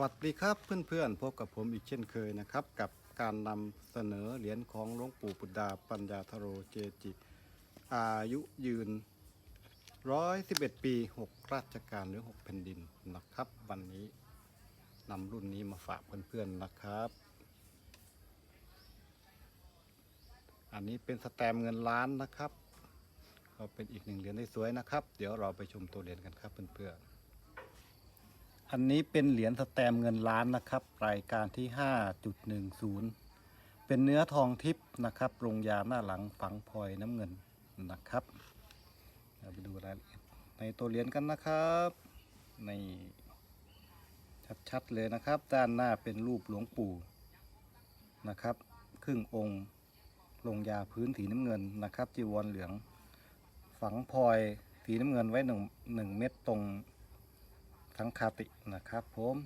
วัสดีครับเพื่อนๆพบกับผมอีกเช่นเคยนะครับ กับการนำเสนอเหรียญของหลวงปู่ปุดดาปัญญาธโรเจจิ อายุยืน 111 ปี 6 ราชการหรือ 6 แผ่นดินนะครับ วันนี้นำรุ่นนี้มาฝากเพื่อนๆนะครับ อันนี้เป็นสแตมเงินล้านนะครับ ก็เป็นอีกหนึ่งเหรียญที่สวยนะครับ เดี๋ยวเราไปชมตัวเหรียญกันครับเพื่อนๆ อันนี้เป็นเหรียญสแตมเงินล้านนะครับ รายการที่ 5.10 เป็นเนื้อทองทิพย์นะครับลงยาหน้าหลังฝังพลอยน้ำเงินนะครับเราไปดูรายละเอียดในตัวเหรียญกันนะครับในชัดๆเลยนะครับ ด้านหน้าเป็นรูปหลวงปู่นะครับ ครึ่งองค์ลงยาพื้นสีน้ำเงินนะครับจีวรเหลือง ฝังพลอยสีน้ำเงินไว้หนึ่งหนึ่งเม็ดตรง ทั้งคาตินะครับผม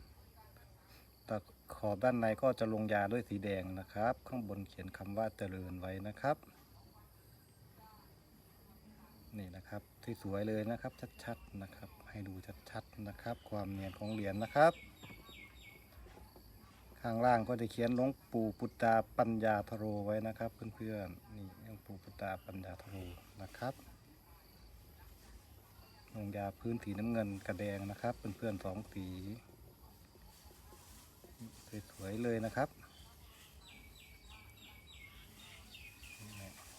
ต่ขอบด้านในก็จะลงยาด้วยสีแดงนะครับ ข้างบนเขียนคำว่าเจริญไว้นะครับ นี่นะครับที่สวยเลยนะครับชัดๆนะครับ ให้ดูชัดๆนะครับ ความเนียนของเหรียญนะครับ ข้างล่างก็จะเขียนหลวงปู่ปุตตาปัญญาธโรไว้นะครับ เพื่อนๆนี่หลวงปู่ปุตตาปัญญาธโรนะครับ ยาพื้นสีน้ำเงินกระแดงนะครับเพื่อนๆสองสีสวยๆเลยนะครับ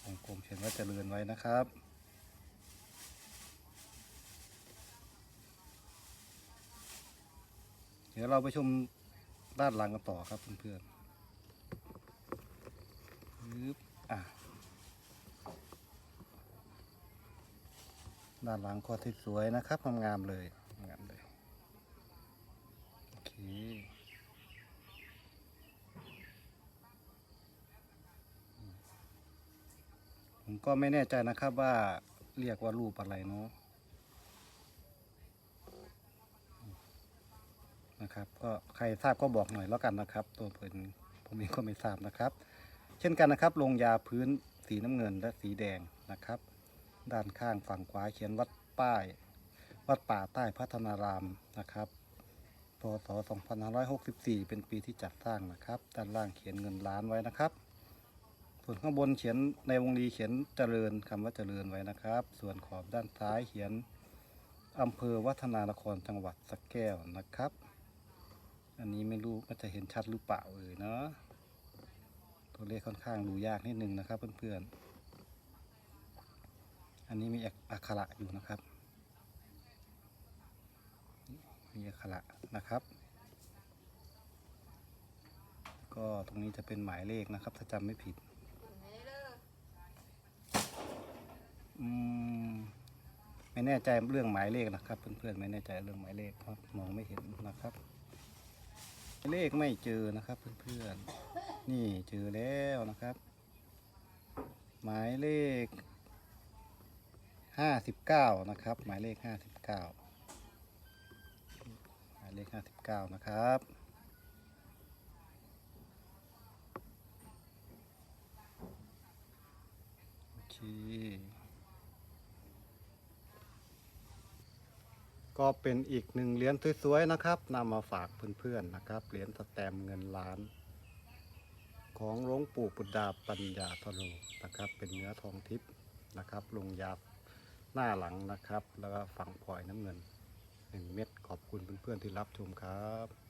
วงกลมเขียนว่าเจริญไว้นะครับเดี๋ยวเราไปชมด้านหลังกันต่อครับเพื่อนๆอะ ด้านหลังก็ที่สวยนะครับงามๆเลยงามเลยโอเคผมก็ไม่แน่ใจนะครับว่าเรียกว่ารูปอะไรเนาะนะครับ ก็ใครทราบก็บอกหน่อยแล้วกันนะครับ ตัวเพิ่นผมเองก็ไม่ทราบนะครับ เช่นกันนะครับลงยาพื้นสีน้ำเงินและสีแดงนะครับ ด้านข้างฝั่งขวาเขียนวัดป้าย วัดป่าใต้พัฒนารามนะครับพศ 2564 เป็นปีที่จัดสร้างนะครับ ด้านล่างเขียนเงินล้านไว้นะครับ ส่วนข้างบนเขียนในวงรีเขียนเจริญคำว่าเจริญไว้นะครับ ส่วนขอบด้านซ้ายเขียนอำเภอวัฒนานครจังหวัดสแก้วนะครับ อันนี้ไม่รู้ว่าจะเห็นชัดหรือเปล่าเอ่ยเนาะตัวเลขค่อนข้างดูยากนิดนึงนะครับเพื่อนๆ อันนี้มีอักขระอยู่นะครับ มีอักขระนะครับ ก็ตรงนี้จะเป็นหมายเลขนะครับ ถ้าจำไม่ผิดอืมไม่แน่ใจเรื่องหมายเลขนะครับ เพื่อนๆไม่แน่ใจเรื่องหมายเลขเพราะมองไม่เห็นนะครับ เลขไม่เจอนะครับ เพื่อนๆนี่เจอแล้วนะครับ หมายเลข ห้าสิบเก้านะครับ หมายเลขห้าสิบเก้าหมายเลขห้าสิบเก้านะครับโอเคก็เป็นอีกหนึ่งเหรียญสวยๆนะครับนำมาฝากเพื่อนๆนะครับเหรียญสแตมเงินล้าน ของหลวงปู่ปุดดาปัญญาธโรนะครับ เป็นเนื้อทองทิพย์นะครับลงยา หน้าหลังนะครับ แล้วก็ฝังพลอยน้ำเงินหนึ่งเม็ดขอบคุณเพื่อนๆที่รับชมครับ